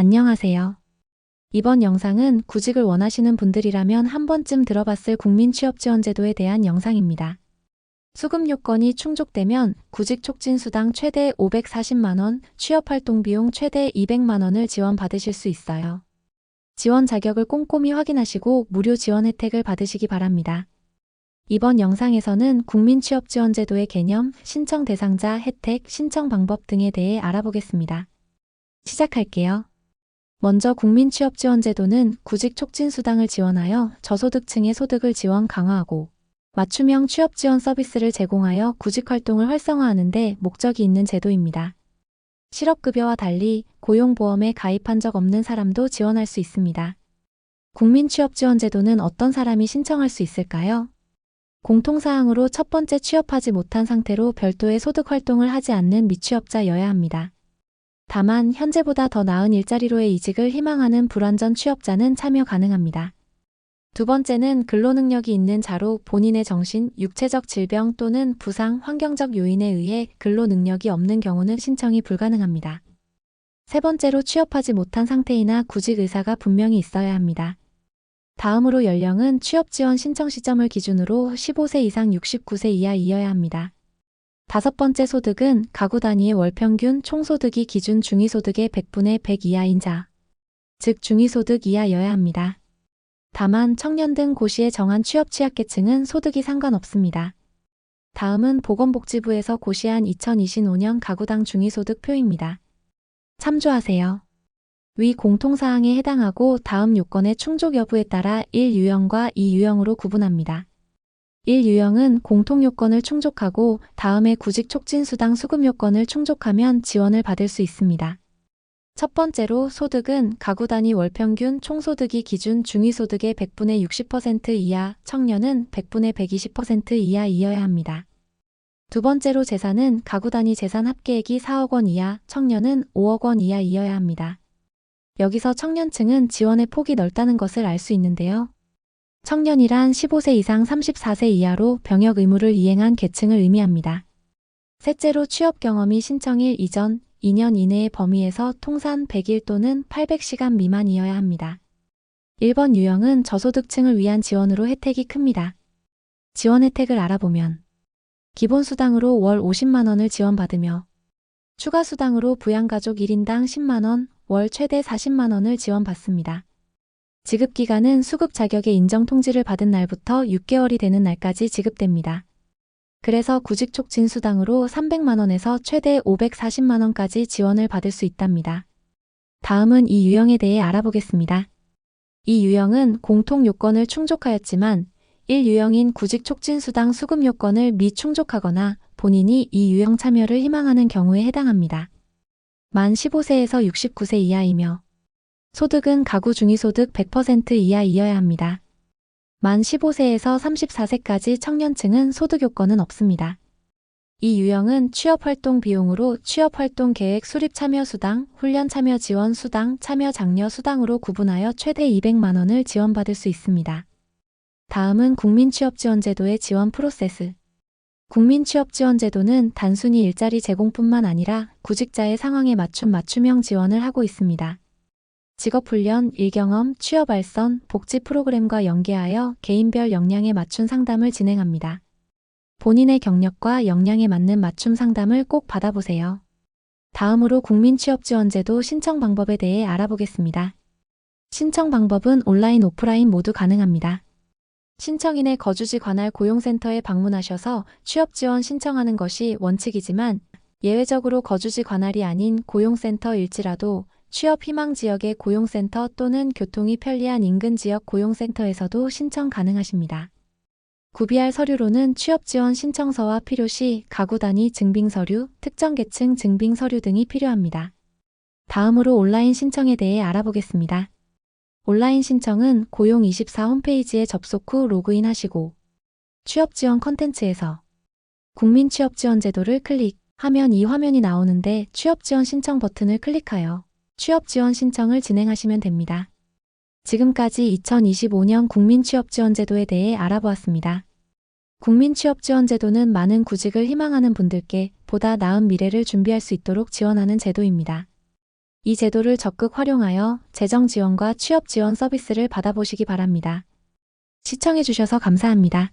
안녕하세요. 이번 영상은 구직을 원하시는 분들이라면 한 번쯤 들어봤을 국민취업지원제도에 대한 영상입니다. 수급 요건이 충족되면 구직 촉진 수당 최대 540만원, 취업활동 비용 최대 200만원을 지원받으실 수 있어요. 지원 자격을 꼼꼼히 확인하시고 무료 지원 혜택을 받으시기 바랍니다. 이번 영상에서는 국민취업지원제도의 개념, 신청 대상자, 혜택, 신청 방법 등에 대해 알아보겠습니다. 시작할게요. 먼저 국민취업지원제도는 구직 촉진 수당을 지원하여 저소득층의 소득을 지원 강화하고 맞춤형 취업 지원 서비스를 제공하여 구직 활동을 활성화하는 데 목적이 있는 제도입니다. 실업급여와 달리 고용보험에 가입한 적 없는 사람도 지원할 수 있습니다. 국민취업지원제도는 어떤 사람이 신청할 수 있을까요? 공통사항으로 첫 번째 취업하지 못한 상태로 별도의 소득 활동을 하지 않는 미취업자여야 합니다. 다만 현재보다 더 나은 일자리로의 이직을 희망하는 불완전 취업자는 참여 가능합니다. 두 번째는 근로 능력이 있는 자로 본인의 정신, 육체적 질병 또는 부상, 환경적 요인에 의해 근로 능력이 없는 경우는 신청이 불가능합니다. 세 번째로 취업하지 못한 상태이나 구직 의사가 분명히 있어야 합니다. 다음으로 연령은 취업 지원 신청 시점을 기준으로 15세 이상 69세 이하이어야 합니다. 다섯 번째 소득은 가구 단위의 월 평균 총소득이 기준 중위소득의 100분의 100 이하인 자, 즉 중위소득 이하여야 합니다. 다만 청년 등 고시에 정한 취업 취약계층은 소득이 상관없습니다. 다음은 보건복지부에서 고시한 2025년 가구당 중위소득 표입니다. 참조하세요. 위 공통사항에 해당하고 다음 요건의 충족 여부에 따라 1유형과 2유형으로 구분합니다. 1유형은 공통 요건을 충족하고 다음에 구직 촉진 수당 수급 요건을 충족하면 지원을 받을 수 있습니다. 첫 번째로 소득은 가구 단위 월평균 총소득이 기준 중위소득의 100분의 60% 이하, 청년은 100분의 120% 이하이어야 합니다. 두 번째로 재산은 가구 단위 재산 합계액이 4억 원 이하, 청년은 5억 원 이하이어야 합니다. 여기서 청년층은 지원의 폭이 넓다는 것을 알 수 있는데요. 청년이란 15세 이상 34세 이하로 병역 의무를 이행한 계층을 의미합니다. 셋째로 취업 경험이 신청일 이전 2년 이내의 범위에서 통산 100일 또는 800시간 미만이어야 합니다. 1번 유형은 저소득층을 위한 지원으로 혜택이 큽니다. 지원 혜택을 알아보면 기본 수당으로 월 50만 원을 지원받으며 추가 수당으로 부양가족 1인당 10만 원, 월 최대 40만 원을 지원받습니다. 지급기간은 수급 자격의 인정 통지를 받은 날부터 6개월이 되는 날까지 지급됩니다. 그래서 구직 촉 진 수당으로 300만원에서 최대 540만원까지 지원을 받을 수 있답니다. 다음은 이 유형에 대해 알아보겠습니다. 이 유형은 공통 요건을 충족하였지만 1유형인 구직 촉진 수당 수급 요건을 미충족하거나 본인이 이 유형 참여를 희망하는 경우에 해당합니다. 만 15세에서 69세 이하이며 소득은 가구 중위소득 100% 이하이어야 합니다. 만 15세에서 34세까지 청년층은 소득 요건은 없습니다. 이 유형은 취업활동 비용으로 취업활동 계획 수립 참여 수당, 훈련 참여 지원 수당, 참여 장려 수당으로 구분하여 최대 200만 원을 지원받을 수 있습니다. 다음은 국민취업지원제도의 지원 프로세스. 국민취업지원제도는 단순히 일자리 제공뿐만 아니라 구직자의 상황에 맞춘 맞춤형 지원을 하고 있습니다. 직업훈련, 일경험, 취업알선, 복지 프로그램과 연계하여 개인별 역량에 맞춘 상담을 진행합니다. 본인의 경력과 역량에 맞는 맞춤 상담을 꼭 받아보세요. 다음으로 국민취업지원제도 신청 방법에 대해 알아보겠습니다. 신청 방법은 온라인, 오프라인 모두 가능합니다. 신청인의 거주지 관할 고용센터에 방문하셔서 취업지원 신청하는 것이 원칙이지만 예외적으로 거주지 관할이 아닌 고용센터일지라도 취업 희망 지역의 고용센터 또는 교통이 편리한 인근 지역 고용센터에서도 신청 가능하십니다. 구비할 서류로는 취업지원 신청서와 필요시 가구 단위 증빙 서류, 특정 계층 증빙 서류 등이 필요합니다. 다음으로 온라인 신청에 대해 알아보겠습니다. 온라인 신청은 고용24 홈페이지에 접속 후 로그인하시고 취업지원 컨텐츠에서 국민취업지원제도를 클릭하면 이 화면이 나오는데 취업지원 신청 버튼을 클릭하여 취업 지원 신청을 진행하시면 됩니다. 지금까지 2025년 국민취업지원제도에 대해 알아보았습니다. 국민취업지원제도는 많은 구직을 희망하는 분들께 보다 나은 미래를 준비할 수 있도록 지원하는 제도입니다. 이 제도를 적극 활용하여 재정 지원과 취업 지원 서비스를 받아보시기 바랍니다. 시청해주셔서 감사합니다.